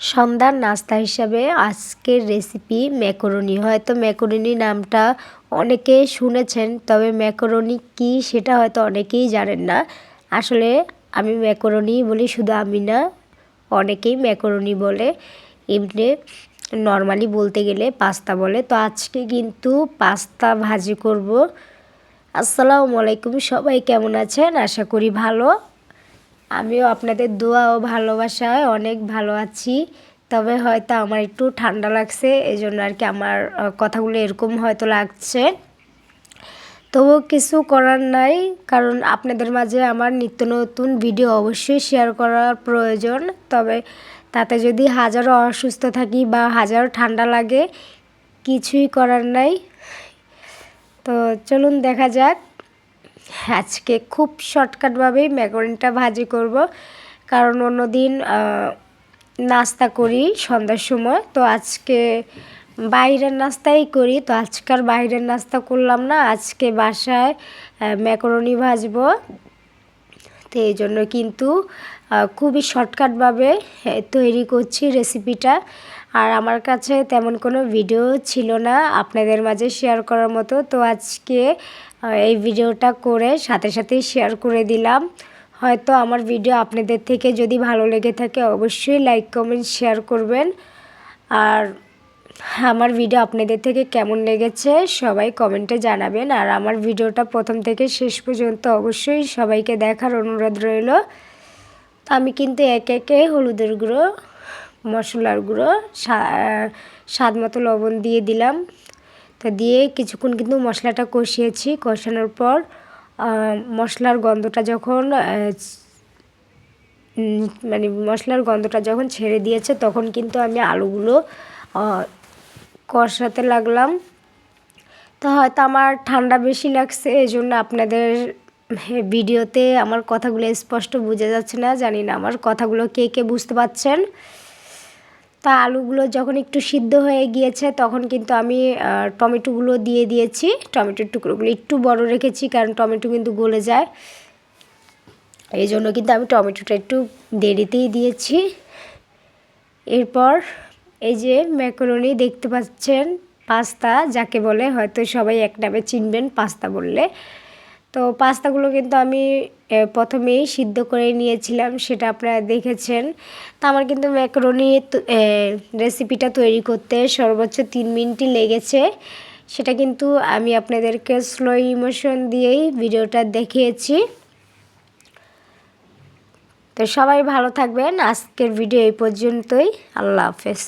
সন্ধ্যার নাস্তা হিসাবে আজকের রেসিপি ম্যাকরনি হয়তো ম্যাকরনি নামটা অনেকে শুনেছেন, তবে ম্যাকরনি কি সেটা হয়তো অনেকেই জানেন না। আসলে আমি ম্যাকরনি বলি শুধু আমি না, অনেকেই ম্যাকরনি বলে। এমনি নর্মালি বলতে গেলে পাস্তা বলে। তো আজকে কিন্তু পাস্তা ভাজি করব। আসসালামু আলাইকুম, সবাই কেমন আছেন? আশা করি ভালো। আমিও আপনাদের দোয়া ও ভালোবাসায় অনেক ভালো আছি। তবে হয়তো আমার একটু ঠান্ডা লাগছে এই জন্য আর কি আমার কথাগুলো এরকম হয়তো লাগছে। তবু কিছু করার নাই, কারণ আপনাদের মাঝে আমার নিত্য নতুন ভিডিও অবশ্যই শেয়ার করার প্রয়োজন। তবে তাতে যদি হাজারো অসুস্থ থাকি বা হাজারো ঠান্ডা লাগে, কিছুই করার নাই। তো চলুন দেখা যাক। আজকে খুব শর্টকাটভাবেই ম্যাকরনটা ভাজি করব। কারণ অন্যদিন নাস্তা করি সন্ধ্যার সময়। তো আজকে বাইরের নাস্তাই করি। তো আজকাল বাইরের নাস্তা করলাম না। আজকে বাসায় ম্যাকরনি ভাজবো। তো এই জন্য কিন্তু খুবই শর্টকাটভাবে তৈরি করছি রেসিপিটা আর আমার কাছে তেমন কোনো ভিডিও ছিল না আপনাদের মাঝে শেয়ার করার মতো। তো আজকে এই ভিডিওটা করে সাথে সাথেই শেয়ার করে দিলাম। হয়তো আমার ভিডিও আপনাদের থেকে যদি ভালো লেগে থাকে অবশ্যই লাইক কমেন্ট শেয়ার করবেন। আর আমার ভিডিও আপনাদের থেকে কেমন লেগেছে সবাই কমেন্টে জানাবেন। আর আমার ভিডিওটা প্রথম থেকে শেষ পর্যন্ত অবশ্যই সবাইকে দেখার অনুরোধ রইল। আমি কিন্তু একে একে হলুদের গুঁড়ো মশলার গুঁড়ো স্বাদ মতো লবণ দিয়ে দিলাম। তো দিয়ে কিছুক্ষণ কিন্তু মশলাটা কষিয়েছি। কষানোর পর মশলার গন্ধটা যখন মানে মশলার গন্ধটা যখন ছেড়ে দিয়েছে, তখন কিন্তু আমি আলুগুলো কষাতে লাগলাম। তো হয়তো আমার ঠান্ডা বেশি লাগছে এই জন্য আপনাদের ভিডিওতে আমার কথাগুলো স্পষ্ট বোঝা যাচ্ছে না। জানি না আমার কথাগুলো কে কে বুঝতে পারছেন। তা আলুগুলো যখন একটু সিদ্ধ হয়ে গিয়েছে, তখন কিন্তু আমি টমেটোগুলো দিয়ে দিয়েছি। টমেটোর টুকরোগুলো একটু বড় রেখেছি, কারণ টমেটো কিন্তু গলে যায়। এই জন্য কিন্তু আমি টমেটোটা একটু দেরিতেই দিয়েছি। এরপর এই যে ম্যাকরনি দেখতে পাচ্ছেন, পাস্তা, যাকে বলে হয়তো সবাই এক নামে চিনবেন, পাস্তা বললে। তো পাস্তাগুলো কিন্তু আমি প্রথমেই সিদ্ধ করে নিয়েছিলাম, সেটা আপনারা দেখেছেন। তো আমার কিন্তু ম্যাকরনি রেসিপিটা তৈরি করতে সর্বোচ্চ তিন মিনিটই লেগেছে। সেটা কিন্তু আমি আপনাদেরকে স্লো ইমোশন দিয়েই ভিডিওটা দেখিয়েছি। তো সবাই ভালো থাকবেন, আজকের ভিডিও এই পর্যন্তই। আল্লাহ হাফেজ।